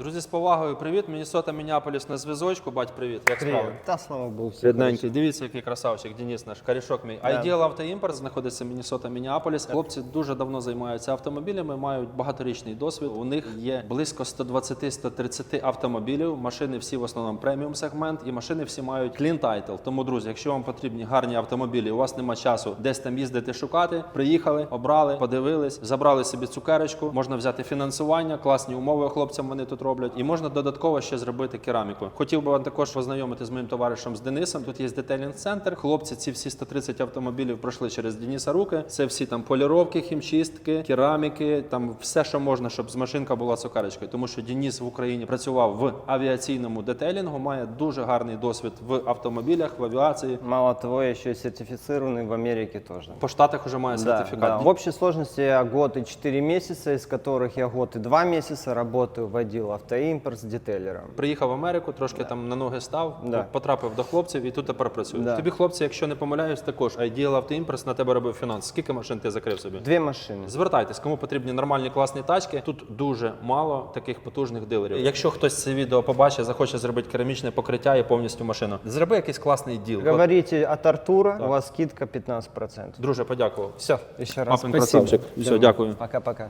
Друзі, з повагою, привіт. Мінісота Мініаполіс на зв'язочку. Бать, привіт. Як справи? Та слава Богу. Рідненький, дивіться, який красавчик, Денис наш, корішок мій. Да. Ideal Автоімпорт знаходиться в Міннесота Мініаполіс. Хлопці дуже давно займаються автомобілями, мають багаторічний досвід. У них є близько 120-130 автомобілів. Машини всі в основному преміум сегмент, і машини всі мають clean title. Тому, друзі, якщо вам потрібні гарні автомобілі, у вас нема часу десь там їздити шукати. Приїхали, обрали, подивились, забрали собі цукерочку. Можна взяти фінансування, класні умови хлопцям вони тут роблять, і можна додатково ще зробити кераміку. Хотів би вам також познайомити з моїм товаришем з Денисом. Тут є детейлінг центр. Хлопці, ці всі 130 автомобілів пройшли через Дениса руки. Це всі там поліровки, хімчистки, кераміки, там все, що можна, щоб з машинка була цукерочкою. Тому що Деніс в Україні працював в авіаційному детейлінгу, має дуже гарний досвід в автомобілях, в авіації. Мало того, я еще и сертифицированный в Америке тоже. По штатах вже має сертифікат. да. В общей сложности я год и 4 месяца, из которых я год и 2 месяца работаю в отдел автоимпорт с детейлером. Приїхав в Америку, трошки там на ноги став, Да. потрапив до хлопців і тут тепер працює. Да. Тобі, хлопці, якщо не помиляюсь, також Ideal Auto на тебе робив фінанс. Скільки машин ти закрив собі? Две машины. Звертайтесь, кому потрібні нормальні класні тачки. Тут дуже мало таких потужних дилерів. Якщо хтось це відео побачить, захоче зробити керамічне покриття і повністю машину, зроби якийсь класний діл. От, Говорите от Артура, у вас скидка 15%. Друже, подякував. Все, еще раз красавчик. Все, дякую. Пока-пока.